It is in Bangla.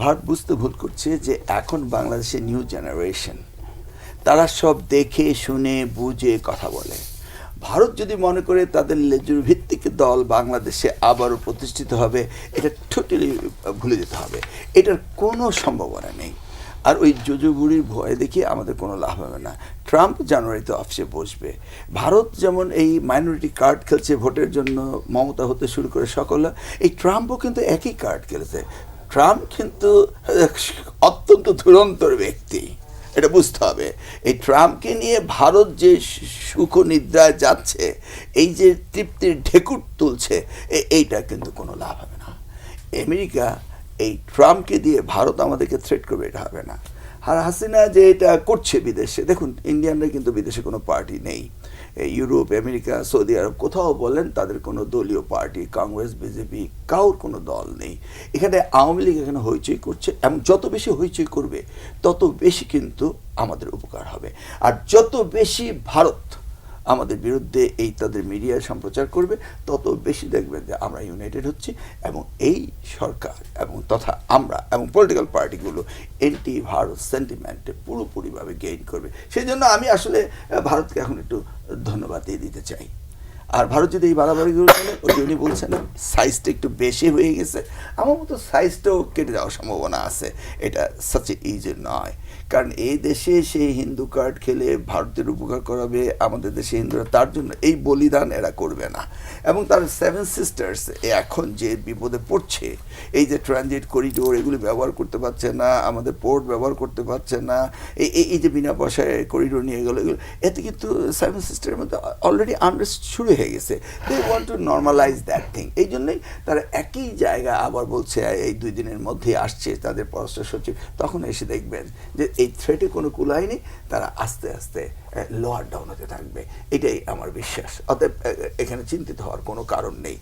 ভারত বুঝতে ভুল করছে যে এখন বাংলাদেশের নিউ জেনারেশন, তারা সব দেখে, শুনে, বুঝে কথা বলে। ভারত যদি মনে করে তাদের লেজুর ভিত্তিক দল বাংলাদেশে আবারও প্রতিষ্ঠিত হবে, এটা টোটালি ভুলে যেতে হবে। এটার কোনো সম্ভাবনা নেই। আর ওই জুজু বুড়ির ভয় দেখিয়ে আমাদের কোনো লাভ হবে না। ট্রাম্প জানুয়ারিতে অফিসে বসবে। ভারত যেমন এই মাইনরিটি কার্ড খেলছে, ভোটের জন্য মমতা হতে শুরু করে সকলে, এই ট্রাম্পও কিন্তু একই কার্ড খেলেছে। ট্রাম্প কিন্তু অত্যন্ত দুরন্তর ব্যক্তি। এটা বুঝতে হবে। এই ট্রাম্পকে নিয়ে ভারত যে সুখ নিদ্রায় যাচ্ছে, এই যে তৃপ্তির ঢেকুর তুলছে এইটা কিন্তু কোনো লাভ হবে না। আমেরিকা এই ট্রাম্পকে দিয়ে ভারত আমাদেরকে থ্রেট করবে, এটা হবে না। হাসিনা যে এটা করছে বিদেশে, দেখুন, ইন্ডিয়ানরা কিন্তু বিদেশে কোনো পার্টি নেই। ইউরোপ, আমেরিকা, সৌদি আরব কোথাও বলেন তাদের কোনো দলীয় পার্টি, কংগ্রেস, বিজেপি, কাউর কোনো দল নেই। এখানে আওয়ামী লীগ এখানে হইচই করছে এবং যত বেশি হইচই করবে, তত বেশি কিন্তু আমাদের উপকার হবে। আর যত বেশি ভারত আমাদের বিরুদ্ধে এই তাদের মিডিয়ায় সম্প্রচার করবে, তত বেশি দেখবেন যে আমরা ইউনাইটেড হচ্ছি এবং এই সরকার এবং তথা আমরা এবং পলিটিক্যাল পার্টিগুলো এন্টি ভারত সেন্টিমেন্টে পুরোপুরিভাবে গেইন করবে। সেই জন্য আমি আসলে ভারতকে এখন একটু ধন্যবাদ দিয়ে দিতে চাই। আর ভারত যদি এই বাড়াবাড়িগুলো করে ওই উনি বলছেন, সাইজটা একটু বেশি হয়ে গেছে। আমার মতো সাইজটাও কেটে যাওয়ার সম্ভাবনা আছে। এটা সাচ ইজি নয়। কারণ এই দেশে সেই হিন্দু কার্ড খেলে ভারতের উপকার করাবে আমাদের দেশে হিন্দুরা। তার জন্য এই বলিদান এরা করবে না। এবং তার সেভেন সিস্টার্স এখন যে বিপদে পড়ছে, এই যে ট্রানজিট করিডোর এগুলি ব্যবহার করতে পারছে না, আমাদের পোর্ট ব্যবহার করতে পারছে না, এই, এই- যে বিনা পয়সায় করিডোর নিয়ে গেলো, এগুলো, এতে কিন্তু সেভেন সিস্টারের মধ্যে অলরেডি আনরেস্ট শুরু হয়ে গেছে। They want to normalise that thing এই জন্যই তারা একই জায়গা আবার বলছে, এই দুই দিনের মধ্যে আসছে তাদের পররাষ্ট্র সচিব। তখন এসে দেখবেন যে এই থ্রেটে কোনো কুলাই নেই তারা আস্তে আস্তে লোয়ার ডাউন হতে থাকবে। এটাই আমার বিশ্বাস। অতএব এখানে চিন্তিত হওয়ার কোনো কারণ নেই।